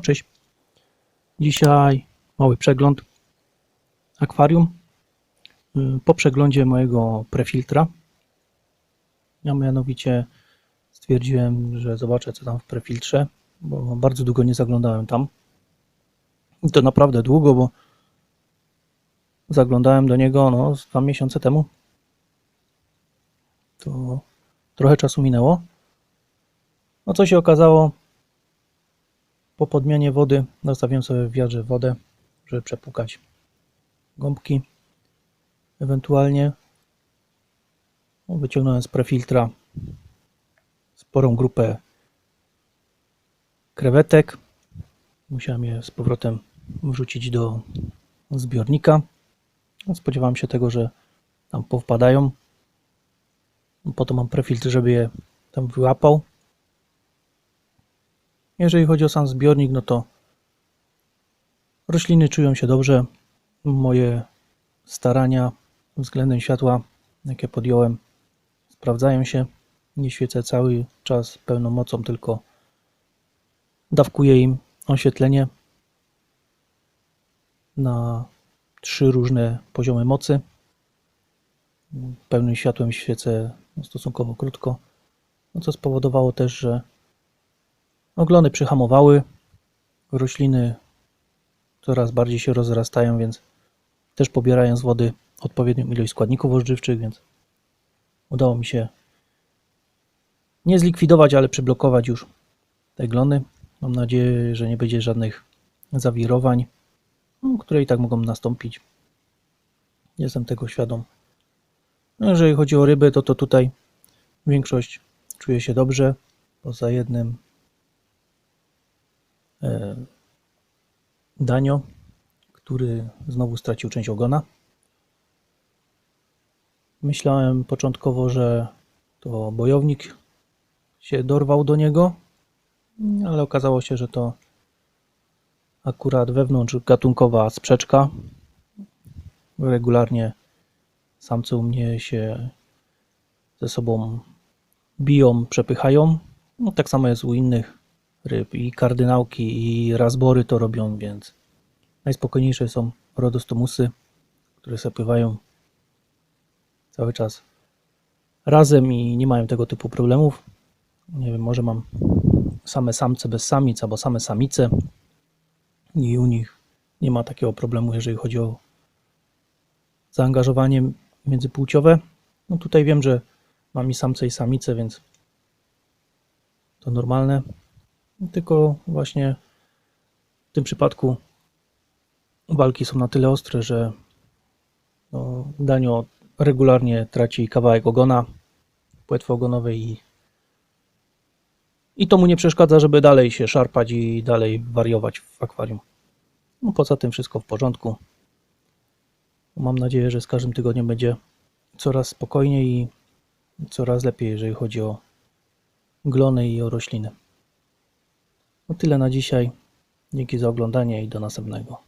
cześć. Dzisiaj mały przegląd akwarium. Y, Po przeglądzie mojego prefiltra, ja mianowicie stwierdziłem, że zobaczę co tam w prefiltrze, bo bardzo długo nie zaglądałem tam. I to naprawdę długo, bo zaglądałem do niego no, dwa miesiące temu. To trochę czasu minęło. No co się okazało, po podmianie wody zostawiłem sobie w wiadrze wodę, żeby przepłukać gąbki. Ewentualnie no, wyciągnąłem z prefiltra sporą grupę krewetek. Musiałem je z powrotem wrzucić do zbiornika. No, Spodziewałem się tego, że tam powpadają. Po to mam prefiltr, żeby je tam wyłapał. Jeżeli chodzi o sam zbiornik, no to rośliny czują się dobrze. Moje starania względem światła, jakie podjąłem, sprawdzają się. Nie świecę cały czas pełną mocą, tylko dawkuję im oświetlenie na trzy różne poziomy mocy. Pełnym światłem świecę stosunkowo krótko, no co spowodowało też, że Oglony przyhamowały, rośliny coraz bardziej się rozrastają, więc też pobierają z wody odpowiednią ilość składników odżywczych, więc udało mi się nie zlikwidować, ale przyblokować już te glony. Mam nadzieję, że nie będzie żadnych zawirowań, no, które i tak mogą nastąpić. Jestem tego świadom. No, jeżeli chodzi o ryby, to, to tutaj większość czuje się dobrze, poza jednym Danio, który znowu stracił część ogona. Myślałem początkowo, że to bojownik się dorwał do niego, ale okazało się, że to akurat wewnątrz gatunkowa sprzeczka. Regularnie samce u mnie się ze sobą biją, przepychają. No, tak samo jest u innych ryb. I kardynałki, i razbory to robią, więc najspokojniejsze są rodostomusy, które sobie pływają cały czas razem i nie mają tego typu problemów. Nie wiem, może mam same samce bez samic, albo same samice i u nich nie ma takiego problemu, jeżeli chodzi o zaangażowanie międzypłciowe. No tutaj wiem, że mam i samce i samice, więc to normalne. Tylko właśnie w tym przypadku walki są na tyle ostre, że no, Danio regularnie traci kawałek ogona, płetwy ogonowej i, i to mu nie przeszkadza, żeby dalej się szarpać i dalej wariować w akwarium. No, poza tym wszystko w porządku. Mam nadzieję, że z każdym tygodniem będzie coraz spokojniej i coraz lepiej, jeżeli chodzi o glony i o rośliny. No tyle na dzisiaj. Dzięki za oglądanie i do następnego.